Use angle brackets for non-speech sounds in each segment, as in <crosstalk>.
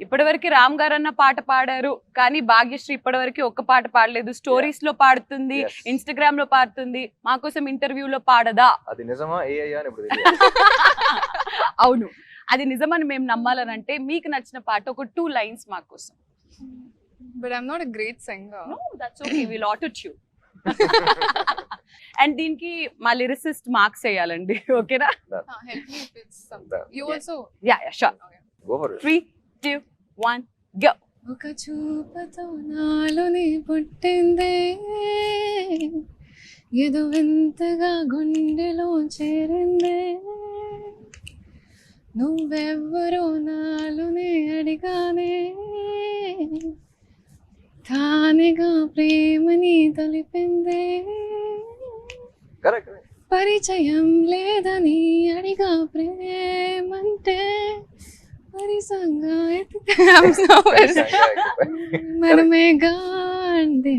ఇప్పటివరకు రామ్ గారు అన్న పాట పాడారు కానీ భాగ్యశ్రీ ఇప్పటివరకు ఒక్క పాట పాడలేదు స్టోరీస్లో పాడుతుంది. ఇన్స్టాగ్రామ్లో పాడుతుంది మా కోసం ఇంటర్వ్యూలో పాడదా అది నిజమా. <laughs> అవును అది నిజమని మేము నమ్మాలనంటే మీకు నచ్చిన పాట ఒక టూ లైన్స్ మా కోసం not a great singer. That's okay will auto tune and దీనికి మా లిరిసిస్ట్ మార్క్స్ వేయాలండి <laughs> ఓకేనా Yeah. also. Yeah yeah sure. Two one go ఒక చూపుతో నాలోని పుట్టిందే. ఏదో వింతగా గుండెలో చేరిందే. నువ్వెవ్వరో నాలోనే అడిగానే. తానేగా ప్రేమని తలిపిందే. పరిచయం లేదని అడిగా ప్రేమంటే <laughs> I'm so మనమే గాండి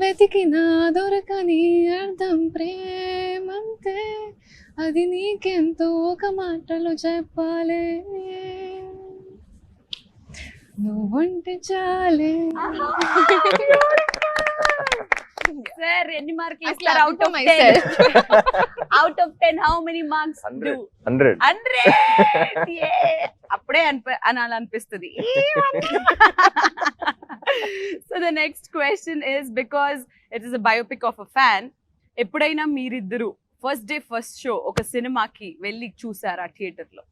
వెతికినా దొరకని అర్థం ప్రేమంతే. అది నీకెంతో ఒక మాటలో చెప్పాలే. నువ్వుంటే చాలే. సార్ ఎన్ని మార్కులు ఇస్తారు? Out of myself. Out of ten how many marks. Hundred hundred అప్పుడే అనిపి అనాలి అనిపిస్తుంది so the next question is because it is a biopic of a fan ఎప్పుడైనా మీరిద్దరు ఫస్ట్ డే ఫస్ట్ షో ఒక సినిమాకి వెళ్ళి చూసారా థియేటర్లో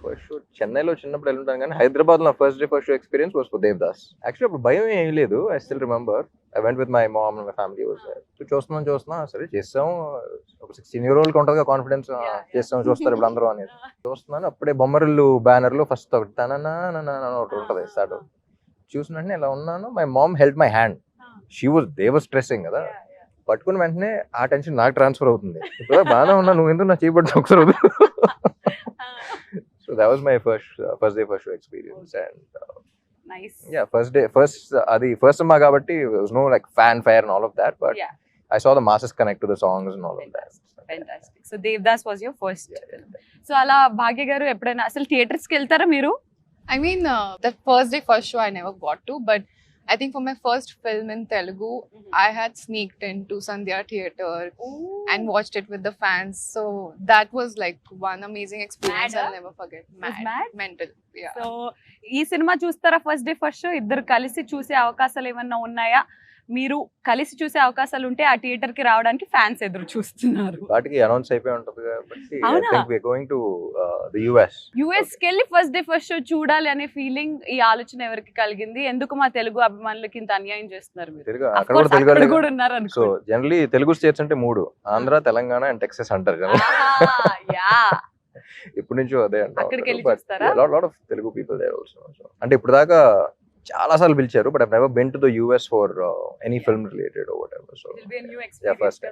ఫస్ట్ షో చెన్నైలో చిన్నప్పుడు వెళ్ళుంటాను కానీ హైదరాబాద్లో first day first show experience was for Devdas actually అప్పుడు భయం ఏం లేదు. I still remember I went with my mom my family was చూస్తున్నాం చూస్తున్నాం. సరే చేస్తాం సిక్స్టీన్ ఇయర్ ఓల్డ్ ఉంటుంది కాన్ఫిడెన్స్. చేస్తాం చూస్తారు ఇప్పుడు అందరూ అనేది <laughs> చూస్తున్నాను అప్పుడే బొమ్మరిల్లు బ్యానర్లో ఫస్ట్ ఒకటి తననా ఒకటి ఉంటుంది స్టార్ట్ చూసినట్టు ఇలా ఉన్నాను my mom help my hand she was they was stressing కదా పట్టుకున్న వెంటనే ఆ టెన్షన్ నాకు ట్రాన్స్ఫర్ అవుతుంది ఇప్పుడు బాగానే ఉన్నా నువ్వు ఎందుకు నా చేయబడి ఒకసారి వద్దు so that was my first uh, first day first show experience and uh, nice yeah first day first uh, అది ఫస్ట్ సినిమా కాబట్టి no like fanfare and all of that but Yeah. I saw the masses connect to the songs and all of that fantastic so Devdas was your first Yeah, yeah. So అలా భాగ్య గారు ఎప్పుడైనా అసలు theatres కి వెళ్తారా మీరు I mean, uh, the first day first show I never got to, but I think for my first film in Telugu, I had sneaked into Sandhya Theatre and watched it with the fans. So that was like one amazing experience Mad, I'll huh? never forget. Was Mad, mad? mental. Yeah. So ఈ cinema చూస్తారా first day first show ఇద్దరు కలిసి చూసే అవకాశాలు ఏమన్నా ఉన్నాయా మీరు కలిసి చూసే అవకాశాలు ఉంటే ఆ థియేటర్కి రావడానికి ఫ్యాన్స్ ఎదురు చూస్తున్నారు. వాటికి అనౌన్స్ అయిపోయి ఉంటుంది కాబట్టి I? Think we're going to the US యుఎస్కి వెళ్ళి ఫస్ట్ డే ఫస్ట్ షో చూడాలి అనే ఫీలింగ్ ఈ ఆలోచన ఎవరికి కలిగింది? ఎందుకు మా తెలుగు అభిమానులకి ఇంత అన్యాయం చేస్తున్నారు మీరు? తెలుగు అక్కడ కూడా తెలుగు కూడా ఉన్నారు సో అనుకో జనరలీ తెలుగు స్టేట్స్ అంటే మూడు ఆంధ్ర తెలంగాణ అండ్ టెక్సస్ అంటారు జనం యా <laughs> ఇప్పటి నుంచో అదే అక్కడికి వెళ్ళి అంటారు చూస్తారా? Lot of Telugu people there also అంటే ఇప్పుడు దాకా చాలా సార్లు పిలిచారు but I never been to the US for any film related so first